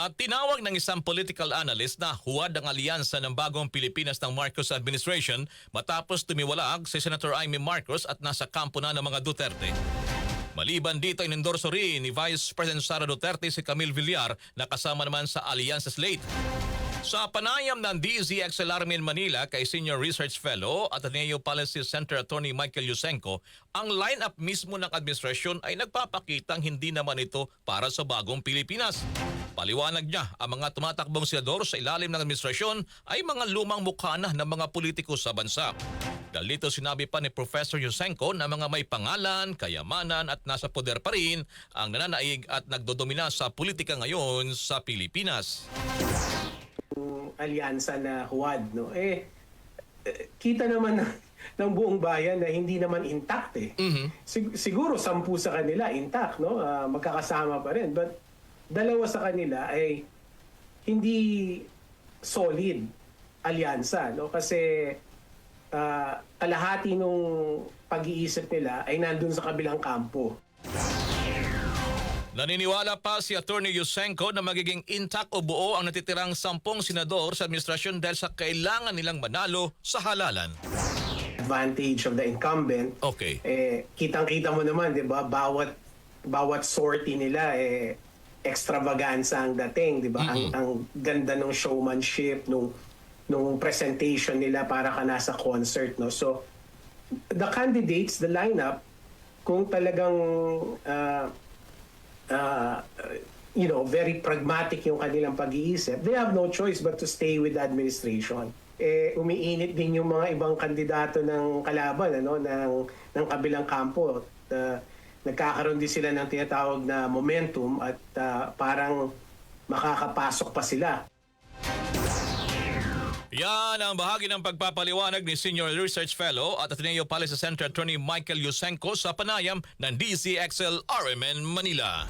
At tinawag ng isang political analyst na huwad ang alyansa ng bagong Pilipinas ng Marcos administration matapos tumiwalag si Senator Amy Marcos at nasa kampo na ng mga Duterte. Maliban dito, inendorso rin ni Vice President Sara Duterte si Camille Villar na kasama naman sa alyansa slate. Sa panayam ng DZXL Armin Manila kay Senior Research Fellow at Ateneo Policy Center Attorney Michael Yusenko, ang line-up mismo ng administrasyon ay nagpapakitang hindi naman ito para sa bagong Pilipinas. Paliwanag niya, ang mga tumatakbong senador sa ilalim ng administrasyon ay mga lumang mukha na ng mga politiko sa bansa. Dahil sinabi pa ni Professor Yusenko na mga may pangalan, kayamanan at nasa poder pa rin ang nananaig at nagdodomina sa politika ngayon sa Pilipinas. Alyansa na huwad, no? Eh, kita naman ng, ng buong bayan na hindi naman intact eh. Sig- siguro sampu sa kanila intact, no? Ah, magkakasama pa rin. But dalawa sa kanila ay hindi solid alyansa, no? Kasi ah, kalahati nung pag-iisip nila ay nandun sa kabilang kampo. Naniniwala pa si Attorney Yusenko na magiging intact o buo ang natitirang sampung senador sa administrasyon dahil sa kailangan nilang manalo sa halalan. Advantage of the incumbent. Okay. eh kitang-kita mo naman 'di ba? Bawat bawat sortie nila eh extravaganza ang dating 'di ba? Ang, ang ganda ng showmanship nung nung presentation nila para ka nasa concert no? So the candidates the lineup kung talagang ah, ah, you know very pragmatic yung kanilang pag-iisip they have no choice but to stay with the administration. Eh umiinit din yung mga ibang kandidato ng kalaban ano ng ng kabilang kampo. Uh, nagkakaroon din sila ng tinatawag na momentum at ah, parang makakapasok pa sila. Yan ang bahagi ng pagpapaliwanag ni Senior Research Fellow at Ateneo Policy Center Attorney Michael Yusenko sa panayam ng DCXL RMN Manila.